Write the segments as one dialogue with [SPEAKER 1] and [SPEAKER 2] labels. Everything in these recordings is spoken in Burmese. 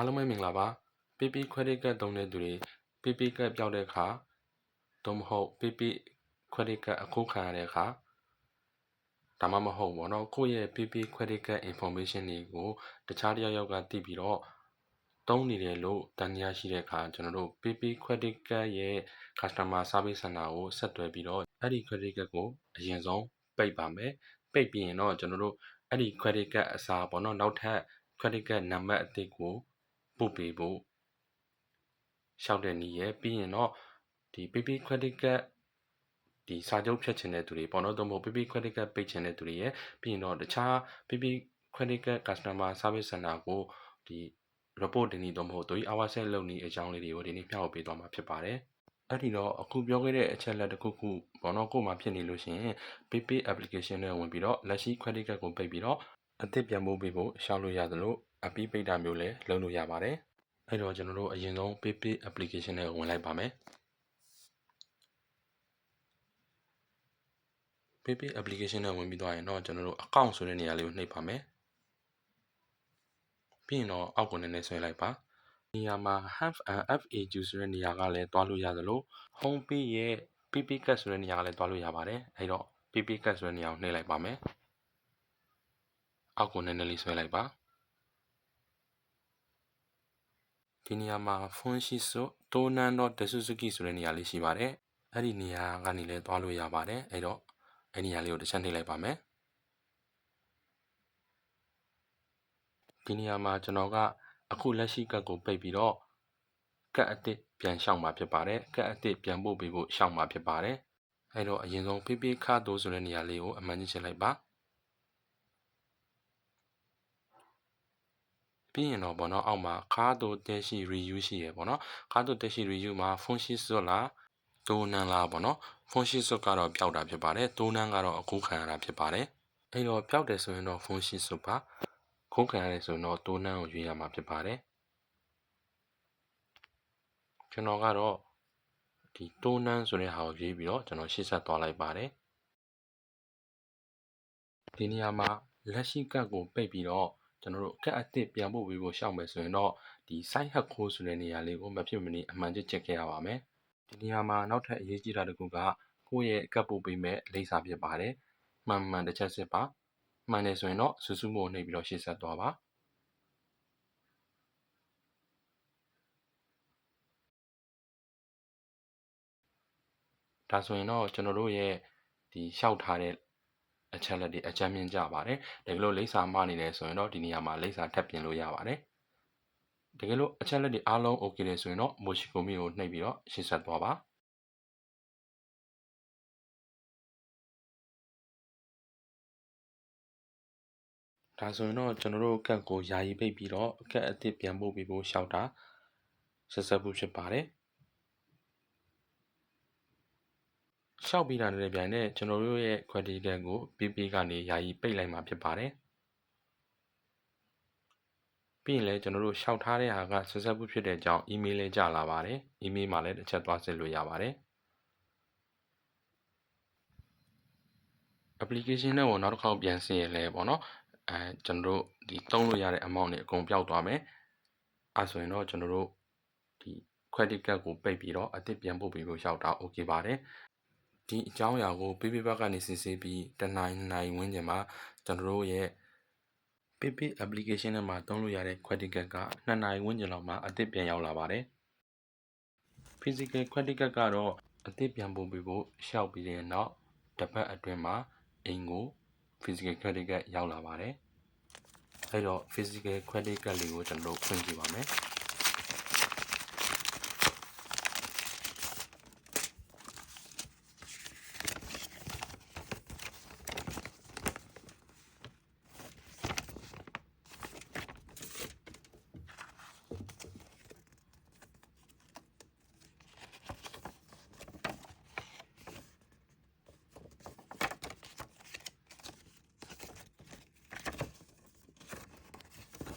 [SPEAKER 1] အားလုံးပဲမင်္ဂလာပါ PP credit card သုံးတဲ့သူတွေ PP card ပြောက်တဲ့အခါသို့မဟုတ် PP credit card အခုခံရတဲ့အခါဒါမှမဟုတ်ဘောနော်ကိုယ့်ရဲ့ PP credit card information တွေကိုတခြားတစ်ယောက်ယောက်ကသိပြီးတော့သုံးနေတယ်လို့တန်တရားရှိတဲ့အခါကျွန်တော်တို့ PP credit card ရဲ့ customer service center ကိုဆက်သွယ်ပြီးတော့အဲ့ဒီ credit card ကိုအရင်ဆုံးပိတ်ပါမယ်ပိတ်ပြီးရင်တော့ကျွန်တော်တို့အဲ့ဒီ credit card အစားပေါ့နော်နောက်ထပ် credit card နံပါတ်အသစ်ကို ပို့ပေးဖို့ရှောက်တဲ့နည်းရဲ့ပြီးရင်တော့ဒီ PP credit card ဒီစာချုပ်ဖြတ်ချင်တဲ့သူတွေပေါ့နော်သို့မဟုတ် PP credit card ပိတ်ချင်တဲ့သူတွေရဲ့ပြီးရင်တော့တခြား PP credit card customer service center ကိုဒီ report တင်နေတော့မဟုတ်သူကြီး hour set လုပ်နေအကြောင်းလေးတွေကိုဒီနေ့မျှဝေပေးသွားမှာဖြစ်ပါတယ်အဲ့ဒီတော့အခုပြောခဲ့တဲ့အချက်လက်တစ်ခုခုဘောနော်ကို့မှာဖြစ်နေလို့ရှိရင် PP application နဲ့ဝင်ပြီးတော့လက်ရှိ credit card ကိုပိတ်ပြီးတော့အသစ်ပြန်ပို့ပေးဖို့ရှောက်လို့ရသလို အပြီးပိတ်တာမျိုးလည်းလုပ်လို့ရပါတယ်အဲ့တော့ကျွန်တော်တို့အရင်ဆုံး PP application နဲ့ဝင်လိုက်ပါမယ် PP application နဲ့ဝင်ပြီးသွားရင်တော့ကျွန်တော်တို့ account ဆိုတဲ့နေရာလေးကိုနှိပ်ပါမယ်ပြီးရင်တော့အောက်ကိုနည်းနည်းဆွဲလိုက်ပါနေရာမှာ have an FAQ ဆိုတဲ့နေရာကလည်းတွားလို့ရသလို home page ရဲ့ PP cut ဆိုတဲ့နေရာကလည်းတွားလို့ရပါတယ်အဲ့တော့ PP cut ဆိုတဲ့နေရာကိုနှိပ်လိုက်ပါမယ်အောက်ကိုနည်းနည်းလေးဆွဲလိုက်ပါ ဒီနေရာမှာ phone ရှိစို့တိုးနန်းတော့ Suzuki ဆိုတဲ့နေရာလေးရှိပါတယ်အဲ့ဒီနေရာကနေလည်းတွားလို့ရပါတယ်အဲ့တော့အဲ့ဒီနေရာလေးကိုတစ်ချက်နှိပ်လိုက်ပါမယ်ဒီနေရာမှာကျွန်တော်ကအခုလက်ရှိကတ်ကိုပိတ်ပြီးတော့ကတ်အစ်စ်ပြန်ရှောင်มาဖြစ်ပါတယ်ကတ်အစ်စ်ပြန်ပို့ပေးဖို့ရှောင်มาဖြစ်ပါတယ်အဲ့တော့အရင်ဆုံးဖေးဖေးခါတိုးဆိုတဲ့နေရာလေးကိုအမှန်ကြီးချလိုက်ပါ ပြီးရင်တော့ဘောနော်အောက်မှာခါတိုတက်ရှိ reuse ရှိရယ်ဘောနော်ခါတိုတက်ရှိ reuse မှာ font ရှိစွတ်လားတိုးနန်းလားဘောနော် font ရှိစွတ်ကတော့ပျောက်တာဖြစ်ပါတယ်တိုးနန်းကတော့အခုခံရတာဖြစ်ပါတယ်အဲ့တော့ပျောက်တယ်ဆိုရင်တော့ font ရှိစွတ်ပါခုံးခံရတယ်ဆိုတော့တိုးနှန်းကိုရွေးရမှာဖြစ်ပါတယ်ကျွန်တော်ကတော့ဒီတိုးနှန်းဆိုတဲ့ဟာကိုရွေးပြီးတော့ကျွန်တော်ရှေ့ဆက်သွားလိုက်ပါတယ်ဒီနေရာမှာလက်ရှိကတ်ကိုပိတ်ပြီးတော့ ကျွန်တော်တို့ကတ်အသစ်ပြန်ပို့ပေးဖို့ရှောက်မယ်ဆိုရင်တော့ဒီ site hack code ဆိုတဲ့နေရာလေးကိုမဖြစ်မနေအမှန်တချက်ခဲ့ရပါမယ်ဒီနေရာမှာနောက်ထပ်အရေးကြီးတာတစ်ခုကကိုယ့်ရဲ့ကတ်ပို့ပေးမဲ့လိပ်စာဖြစ်ပါတယ်မှန်မှန်တစ်ချက်စစ်ပါမှန်တယ်ဆိုရင်တော့စူးစူးမို့နှိပ်ပြီးတော့ရှေ့ဆက်သွားပါဒါဆိုရင်တော့ကျွန်တော်တို့ရဲ့ဒီလျှောက်ထားတဲ့ အချက်လက်တွေအကြမ်းမြင့်ကြပါတယ်တကယ်လို့လိပ်စာမှားနေတယ်ဆိုရင်တော့ဒီနေရာမှာလိပ်စာထပ်ပြင်လို့ရပါတယ်တကယ်လို့အချက်လက်တွေအားလုံး okay တယ်ဆိုရင်တော့ Moshikomi ကိုနှိပ်ပြီးတော့ရှေ့ဆက်သွားပါဒါဆိုရင်တော့ကျွန်တော်တို့ကတ်ကိုယာယီပိတ်ပြီးတော့ကတ်အသစ်ပြန်ပို့ပြီးဖို့ရှောက်တာဆက်ဆက်ဖို့ဖြစ်ပါတယ် ရှောက်ပြီးတာနဲ့ပြန်နဲ့ကျွန်တော်တို့ရဲ့ credit card ကို PP ကနေယာယီပိတ်လိုက်မှာဖြစ်ပါတယ်ပြီးရင်လည်းကျွန်တော်တို့ရှောက်ထားတဲ့ဟာကဆက်ဆက်ဖို့ဖြစ်တဲ့အကြောင်း email လေးကြလာပါတယ် email မှာလည်းတစ်ချက်သွားစစ်လို့ရပါတယ် application နဲ့ကိုနောက်တစ်ခေါက်ပြန်ဆင်းရင်လည်းပေါ့နော်အဲကျွန်တော်တို့ဒီသုံးလို့ရတဲ့ amount တွေအကုန်ပျောက်သွားမယ်အဲဆိုရင်တော့ကျွန်တော်တို့ဒီ credit card ကိုပိတ်ပြီးတော့အသစ်ပြန်ပို့ပြီးဖို့ရောက်တာ okay ပါတယ် ဒီအကြောင်းအရာကို PP ဘက်ကနေစစ်ဆေးပြီးတနိုင်နိုင်ဝန်းကျင်မှာကျွန်တော်တို့ရဲ့ PP application နဲ့မှာသုံးလို့ရတဲ့ credit card က2နိုင်ဝန်းကျင်လောက်မှာအသစ်ပြန်ရောက်လာပါတယ် physical credit card ကတော့အသစ်ပြန်ပို့ပြီးဖို့ရှောက်ပြီးတဲ့နောက်တစ်ပတ်အတွင်းမှာအိမ်ကို physical credit card ရောက်လာပါတယ်။အဲ့တော့ physical credit card လေးကိုကျွန်တော်တို့ဖွင့်ကြည့်ပါမယ်။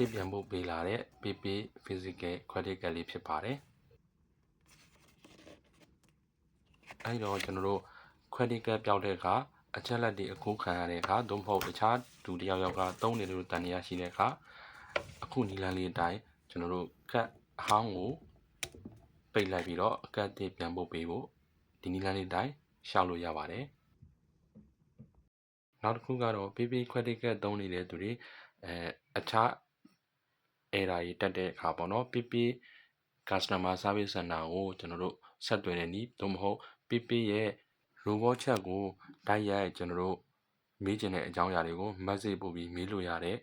[SPEAKER 1] အသစ်ပြန်ဖို့ပေးလာတဲ့ PP physical credit card လေးဖြစ်ပါတယ်။အဲ့တော့ကျွန်တော်တို့ credit card ပြောက်တဲ့အခါအချက်လက်တွေအခုခံရတဲ့အခါသို့မဟုတ်တခြားသူတယောက်ယောက်ကသုံးနေလို့တန်ရရှိတဲ့အခါအခုနီလန်းလေးအတိုင်းကျွန်တော်တို့ကတ်အဟောင်းကိုပိတ်လိုက်ပြီးတော့အကတ်အသစ်ပြန်ပို့ပေးဖို့ဒီနည်းလမ်းလေးတိုင်းရှောက်လို့ရပါတယ်နောက်တစ်ခုကတော့ PP credit card သုံးနေတဲ့သူတွေအဲအခြား error တွေတက်တဲ့အခါပေါ့နော် PP customer service center ကိုကျွန်တော်တို့ဆက်သွယ်တဲ့နည်းသို့မဟုတ် PP ရဲ့ robot chat ကိုတိုက်ရိုက်ကျွန်တော်တို့မေးချင်တဲ့အကြောင်းအရာတွေကို message ပို့ပြီးမေးလို့ရတဲ့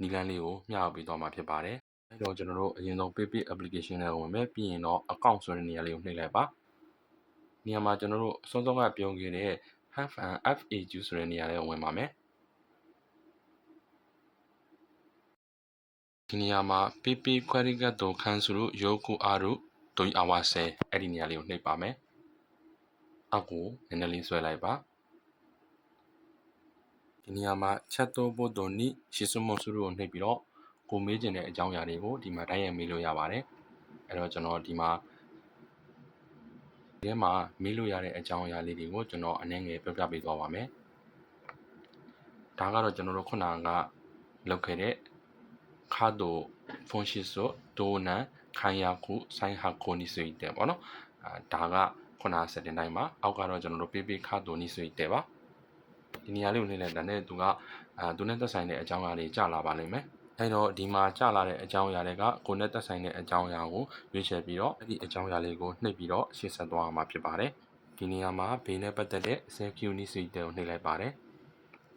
[SPEAKER 1] နည်းလမ်းလေးကိုမျှဝေပေးသွားမှာဖြစ်ပါတယ်။အဲတော့ကျွန်တော်တို့အရင်ဆုံး PP application နဲ့ဝင်မယ်ပြီးရင်တော့ account ဆိုတဲ့နေရာလေးကိုနှိပ်လိုက်ပါ။နေရာမှာကျွန်တော်တို့အစောစောကပြောခဲ့တဲ့ have an FAQ ဆိုတဲ့နေရာလေးကိုဝင်ပါမယ်။ ဒီနေရာမှာ PP query ကတော့ cancel ရုပ်ကူအားတို့ဒိုင်အဝါဆဲအဲ့ဒီနေရာလေးကိုနှိပ်ပါမယ်။အောက်ကိုနည်းနည်းလေးဆွဲလိုက်ပါ။ဒီနေရာမှာချက်တော့ဖို့တော့နိရှစ်စမောစုကိုနှိပ်ပြီးတော့ကိုမေးကျင်တဲ့အကြောင်းအရာတွေကိုဒီမှာတိုင်းရမေးလို့ရပါတယ်။အဲ့တော့ကျွန်တော်ဒီမှာဒီထဲမှာမေးလို့ရတဲ့အကြောင်းအရာလေးတွေကိုကျွန်တော်အနည်းငယ်ပြပြပေးသွားပါမယ်။ဒါကတော့ကျွန်တော်တို့ခုနကလုပ်ခဲ့တဲ့ ခါဒိုဖုန်ရှိဆိုဒိုနန်ခိုင်ယာခုဆိုင်ဟာကိုနီဆွေတဲ့ပေါ့နော်။အာဒါကခုနစတင်တိုင်းမှာအောက်ကတော့ကျွန်တော်တို့ပေးပေးခါဒိုနီဆွေတဲ့ပါ။ဒီနေရာလေးကိုနှိမ့်လိုက်တာနဲ့သူကအာသူနဲ့သက်ဆိုင်တဲ့အကြောင်းအရာတွေကြာလာပါလိမ့်မယ်အဲ့တော့ဒီမှာကြာလာတဲ့အကြောင်းအရာတွေကကိုနဲ့သက်ဆိုင်တဲ့အကြောင်းအရာကိုရွေးချယ်ပြီးတော့အဲ့ဒီအကြောင်းအရာလေးကိုနှိပ်ပြီးတော့ရှင်းဆက်သွားအောင်မှာဖြစ်ပါတယ်ဒီနေရာမှာဘေးနဲ့ပတ်သက်တဲ့ security suite ကိုနှိပ်လိုက်ပါတယ်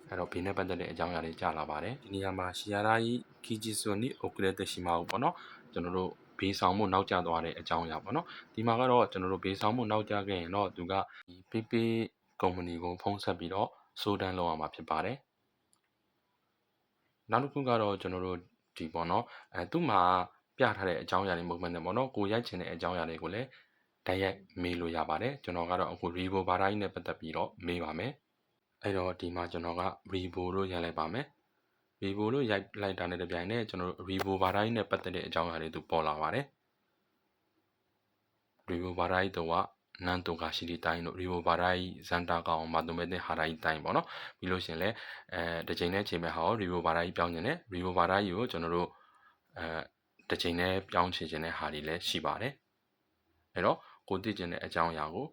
[SPEAKER 1] အဲ့တော့ဘေးနဲ့ပတ်သက်တဲ့အကြောင်းအရာတွေကြာလာပါတယ်ဒီနေရာမှာရှီယာရာယီ ခီဂျီဆိုနီအိုကရက်တရှိမာဘူးပေါ့နော်ကျွန်တော်တို့ဘေးဆောင်မှုနောက်ကျသွားတဲ့အကြောင်းအရာပေါ့နော်ဒီမှာကတော့ကျွန်တော်တို့ဘေးဆောင်မှုနောက်ကျခဲ့ရင်တော့သူကဒီ PP ကုမ္ပဏီကိုဖုန်းဆက်ပြီးတော့စိုးတန်းလောက်အောင်မှာဖြစ်ပါတယ်နောက်တစ်ခုကတော့ကျွန်တော်တို့ဒီပေါ့နော်အဲသူ့မှာပြထားတဲ့အကြောင်းအရာတွေမဟုတ်မှန်းတယ်ပေါ့နော်ကိုရိုက်ချင်တဲ့အကြောင်းအရာတွေကိုလည်းတိုက်ရိုက်မေးလို့ရပါတယ်ကျွန်တော်ကတော့အခု Revo ဘာတိုင်းနဲ့ပတ်သက်ပြီးတော့မေးပါမယ်အဲ့တော့ဒီမှာကျွန်တော်က Revo လို့ရိုက်လိုက်ပါမယ် Revo လို့ရိုက်လိုက်တာနဲ့တပြိုင်နက်ကျွန်တော်တို့ Revo ဘာတိုင်းနဲ့ပတ်သက်တဲ့အကြောင်းအရာတွေသူပေါ်လာပါတယ် Revo ဘာတိုင်းတော့နန်တိုကရှိဒီတိုင်းတို့ရီဗိုဘာရိုင်ဇန်တာကောင်မာတိုမဲတဲ့ဟာရိုင်တိုင်းပေါ့နော်ပြီးလို့ရှင်လဲအဲတစ်ချိန်နဲ့ချိန်မဲ့ဟာရီဗိုဘာရိုင်ပြောင်းနေတယ်ရီဗိုဘာရိုင်ကိုကျွန်တော်တို့အဲတစ်ချိန်နဲ့ပြောင်းချင်ခြင်းတဲ့ဟာတွေလည်းရှိပါတယ်အဲ့တော့ကိုသိကျင်တဲ့အကြောင်းအရာကို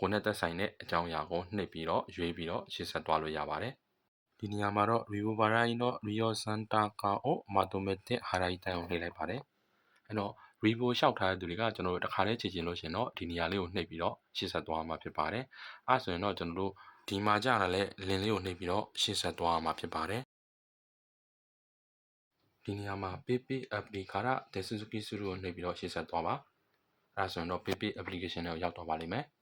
[SPEAKER 1] ကိုနဲ့သက်ဆိုင်တဲ့အကြောင်းအရာကိုနှိပ်ပြီးတော့ရွေးပြီးတော့ရှင်းဆက်သွားလို့ရပါတယ် ဒီနေရာမှာတော့ Vivo Varai တော့ Rio Santa Kao Automatic Harai တိုင်ကိုနှိပ်လိုက်ပါတယ်အဲ့တော့ Revo လျှောက်ထားတဲ့သူတွေကကျွန်တော်တို့တစ်ခါတည်းချင်ချင်လို့ရှင်တော့ဒီနေရာလေးကိုနှိပ်ပြီးတော့ရှင်းဆက်သွားမှာဖြစ်ပါတယ်။အဲဆိုရင်တော့ကျွန်တော်တို့ဒီမှာကြာတာလဲလင်းလေးကိုနှိပ်ပြီးတော့ရှင်းဆက်သွားမှာဖြစ်ပါတယ်။ဒီနေရာမှာ PP application တဲ့ Suzuki Suru ကိုနှိပ်ပြီးတော့ရှင်းဆက်သွားပါ။အဲဆိုရင်တော့ PP application ကိုရောက်တော့ပါလိမ့်မယ်။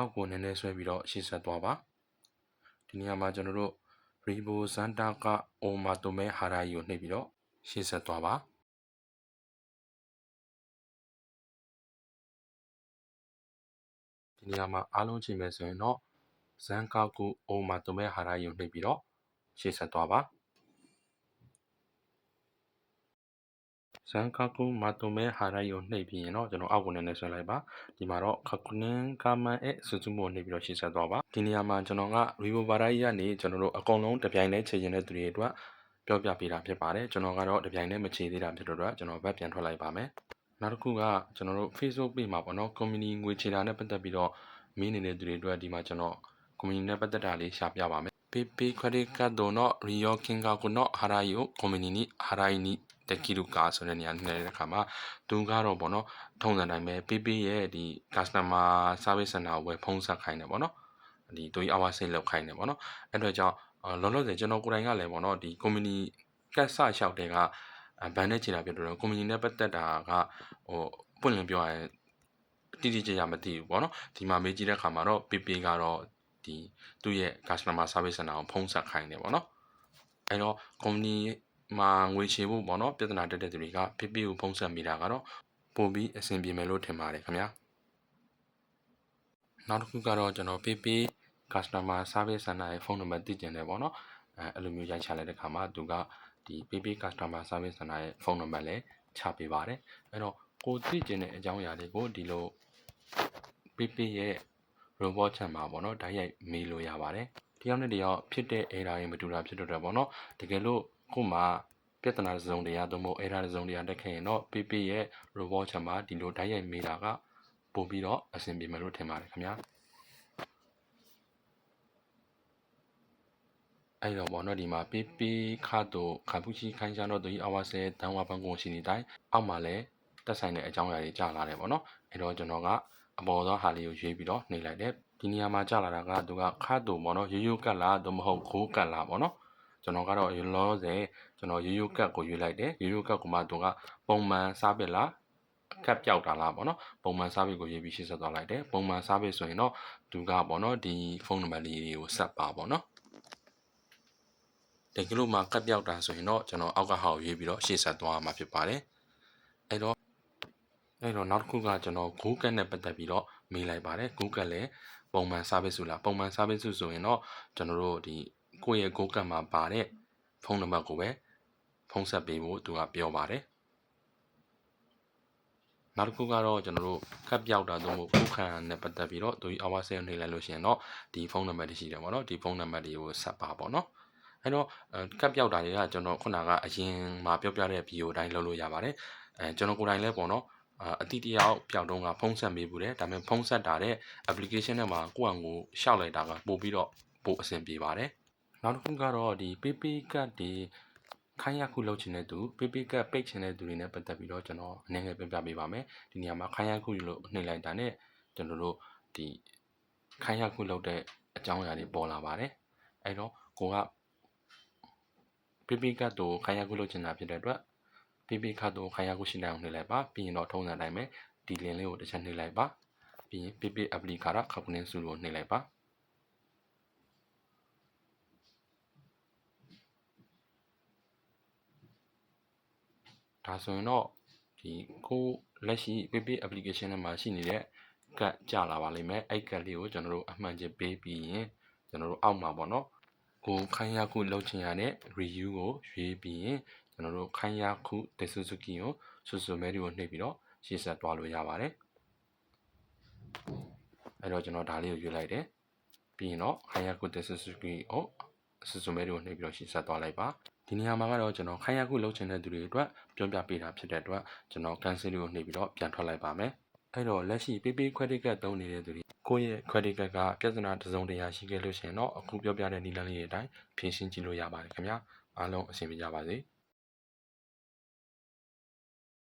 [SPEAKER 1] အောက်ကိုနည်းနည်းဆွဲပြီးတော့ရှေ့ဆက်သွားပါဒီနေရာမှာကျွန်တော်တို့ Ribo Zanta က Omatome Harai ကိုနှိပ်ပြီးတော့ရှေ့ဆက်သွားပါဒီနေရာမှာအားလုံးချိန်မယ်ဆိုရင်တော့ Zankaku Omatome Harai ကိုနှိပ်ပြီးတော့ရှေ့ဆက်သွားပါ ဇန်ကာကူမာတိုမဲဟာရိုင်ကိုနှိပ်ပြီးရင်တော့ကျွန်တော်အောက်ကိုနည်းနည်းဆွဲလိုက်ပါဒီမှာတော့ခကုနင်ကာမန်အဲစူဇူမိုနှိပ်ပြီးတော့ရှင်းဆက်သွားပါဒီနေရာမှာကျွန်တော်ကရီဘိုဘာရိုင်ကနေကျွန်တော်တို့အကုန်လုံးတပြိုင်တည်းခြေကျင်တဲ့သူတွေအတွက်ပြောပြပေးတာဖြစ်ပါတယ်ကျွန်တော်ကတော့တပြိုင်တည်းမခြေသေးတာဖြစ်တော့ကျွန်တော်ဘက်ပြန်ထွက်လိုက်ပါမယ်နောက်တစ်ခုကကျွန်တော်တို့ Facebook page မှာပေါ့နော် community ငွေချေတာနဲ့ပတ်သက်ပြီးတော့မင်းနေတဲ့သူတွေအတွက်ဒီမှာကျွန်တော် community နဲ့ပတ်သက်တာလေးရှာပြပါမယ် PP credit card တို့တော့ Rio Kinga ကိုတော့ Harai ကို community に Harai に တကီလူကာဆိုတဲ့နေရာနဲ့တဲ့ခါမှာသူကတော့ဗောနော်ထုံးစံတိုင်းပဲ PP ရဲ့ဒီ customer service center ကိုပဲဖုန်းဆက်ခိုင်းတယ်ဗောနော်ဒီတူအဝါစိတ်လောက်ခိုင်းတယ်ဗောနော်အဲ့တော့ကြောင့်လောလောဆယ်ကျွန်တော်ကိုယ်တိုင်ကလည်းဗောနော်ဒီ company ကတ်ဆလျှောက်တဲ့ကဘန်နဲ့ခြေတာပြတော့ company နဲ့ပတ်သက်တာကဟိုပွင့်လင်းပြောရရင်တိတိကျကျမသိဘူးဗောနော်ဒီမှာမေးကြည့်တဲ့ခါမှာတော့ PP ကတော့ဒီသူ့ရဲ့ customer service center ကိုဖုန်းဆက်ခိုင်းတယ်ဗောနော်အဲ့တော့ company မှာငွေချေဖို့ပေါ့နော်ပြဿနာတက်တဲ့သူတွေက PP ကိုဖုန်းဆက်မိတာကတော့ပို့ပြီးအဆင်ပြေမယ်လို့ထင်ပါတယ်ခင်ဗျာနောက်တစ်ခုကတော့ကျွန်တော် PP customer service center ရဲ့ဖုန်းနံပါတ်သိကျင်တယ်ပေါ့နော်အဲအဲ့လိုမျိုးရိုက်ချလိုက်တဲ့ခါမှာသူကဒီ PP customer service center ရဲ့ဖုန်းနံပါတ်လည်းချပေးပါတယ်အဲ့တော့ကိုသိကျင်တဲ့အကြောင်းအရာတွေကိုဒီလို PP ရဲ့ robot ချမ်းမှာပေါ့နော်ဓာတ်ရိုက်မေးလို့ရပါတယ်တယောက်နဲ့တယောက်ဖြစ်တဲ့ error တွေမတူတာဖြစ်တော့တယ်ပေါ့နော်တကယ်လို့ ခုမှပြဿနာတစ်စုံတရာသို့မဟုတ် error တစ်စုံတရာတက်ခဲ့ရင်တော့ PP ရဲ့ robot ချမ်းမှာဒီလိုဓာတ်ရိုက်မေးတာကပို့ပြီးတော့အဆင်ပြေမယ်လို့ထင်ပါတယ်ခင်ဗျာအဲ့တော့ဘောနော်ဒီမှာ PP ခါတော့ခါပူချီခိုင်းချာတော့ဒီအဝါဆဲတန်ဝါပန်းကုန်ရှိနေတိုင်းအောက်မှာလည်းတက်ဆိုင်တဲ့အကြောင်းအရာတွေကြာလာတယ်ပေါ့နော်အဲ့တော့ကျွန်တော်ကအပေါ်သောဟာလေးကိုရွေးပြီးတော့နှိပ်လိုက်တယ်ဒီနေရာမှာကြာလာတာကသူကခါတော့ပေါ့နော်ရိုးရိုးကတ်လားသို့မဟုတ်ခိုးကတ်လားပေါ့နော် ကျွန်တော်ကတော့ရလောဆယ်ကျွန်တော်ရိုးရိုးကတ်ကိုရွေးလိုက်တယ်ရိုးရိုးကတ်ကမှသူကပုံမှန်စားပစ်လားကတ်ပြောက်တာလားပေါ့နော်ပုံမှန်စားပစ်ကိုရေးပြီးရှင်းဆက်သွားလိုက်တယ်ပုံမှန်စားပစ်ဆိုရင်တော့သူကပေါ့နော်ဒီဖုန်းနံပါတ်လေးတွေကိုဆက်ပါပေါ့နော်တကယ်လို့မှကတ်ပြောက်တာဆိုရင်တော့ကျွန်တော်အောက်ကဟာကိုရေးပြီးတော့ရှေ့ဆက်သွားမှာဖြစ်ပါတယ်အဲ့တော့အဲ့တော့နောက်တစ်ခုကကျွန်တော် Google နဲ့ပတ်သက်ပြီးတော့မေးလိုက်ပါတယ် Google လည်းပုံမှန် service ဆိုလားပုံမှန် service ဆိုရင်တော့ကျွန်တော်တို့ဒီ ကိုယ့်ရဲ့ Google မှာပါတဲ့ဖုန်းနံပါတ်ကိုပဲဖုန်းဆက်ပေးဖို့သူကပြောပါတယ်နောက်တစ်ခုကတော့ကျွန်တော်တို့ခက်ပြောက်တာသုံးဖို့ခုခံနဲ့ပတ်သက်ပြီးတော့သူအဝါဆဲနေလိုက်လို့ရှိရင်တော့ဒီဖုန်းနံပါတ်တွေရှိတယ်ပေါ့နော်ဒီဖုန်းနံပါတ်တွေကိုဆက်ပါပေါ့နော်အဲ့တော့ကပ်ပြောက်တာတွေကကျွန်တော်ခုနကအရင်မှာပြောပြတဲ့ဗီဒီယိုတိုင်းလုပ်လို့ရပါတယ်အဲကျွန်တော်ကိုယ်တိုင်လည်းပေါ့နော်အတိတယောက်ပျောက်တော့ကဖုန်းဆက်မေးဘူးတယ်ဒါပေမဲ့ဖုန်းဆက်တာတဲ့ application ထဲမှာကိုယ့်အကူရှောက်လိုက်တာကပို့ပြီးတော့ပို့အဆင်ပြေပါတယ် နောက်တစ်ခုကတော့ဒီ PP ကတ်ဒီခိုင်းရခုလုပ်ချင်တဲ့သူ PP ကတ်ပိတ်ချင်တဲ့သူတွေနဲ့ပတ်သက်ပြီးတော့ကျွန်တော်အနေငယ်ပြပြပေးပါမယ်ဒီနေရာမှာခိုင်းရခုလို့နှိပ်လိုက်တာနဲ့ကျွန်တော်တို့ဒီခိုင်းရခုလုပ်တဲ့အကြောင်းအရာတွေပေါ်လာပါတယ်အဲ့တော့ကိုက PP ကတ်တို့ခိုင်းရခုလုပ်ချင်တာဖြစ်တဲ့အတွက် PP ကတ်တို့ခိုင်းရခုရှိနိုင်အောင်နှိပ်လိုက်ပါပြီးရင်တော့ထုံးစံတိုင်းပဲဒီ link လေးကိုတစ်ချက်နှိပ်လိုက်ပါပြီးရင် PP application ခပ်ကနေစုလို့နှိပ်လိုက်ပါ ဒါဆိုရင်တော့ဒီကိုလက်ရှိ PP application ထဲမှာရှိနေတဲ့ကတ်ကြလာပါလိမ့်မယ်အဲ့ကတ်လေးကိုကျွန်တော်တို့အမှန်ချင်းပေးပြီးရင်ကျွန်တော်တို့အောက်မှာပေါ့နော်ကိုခိုင်းရခုလောက်ချင်ရတဲ့ review ကိုရွေးပြီးရင်ကျွန်တော်တို့ခိုင်းရခု Tetsuzuki ကိုဆူဆူမဲဒီကိုနှိပ်ပြီးတော့ရှေ့ဆက်သွားလို့ရပါတယ်အဲ့တော့ကျွန်တော်ဒါလေးကိုရွေးလိုက်တယ်ပြီးရင်တော့ခိုင်းရခု Tetsuzuki ကိုဆူဆူမဲဒီကိုနှိပ်ပြီးတော့ရှေ့ဆက်သွားလိုက်ပါ ဒီနေရာမှာကတော့ကျွန်တော်ခိုင်းရခုလောက်ချင်တဲ့သူတွေအတွက်ပြောပြပေးတာဖြစ်တဲ့အတွက်ကျွန်တော် cancel ကိုနှိပ်ပြီးတော့ပြန်ထွက်လိုက်ပါမယ်အဲ့တော့လက်ရှိ PP credit card သုံးနေတဲ့သူတွေကိုယ့်ရဲ့ credit card ကပြဿနာတစ်စုံတစ်ရာရှိခဲ့လို့ရှိရင်တော့အခုပြောပြတဲ့နည်းလမ်းလေးတွေအတိုင်းဖြည့်ရှင်းကြည့်လို့ရပါတယ်ခင်ဗျာအားလုံးအဆင်ပြေကြပါစေ။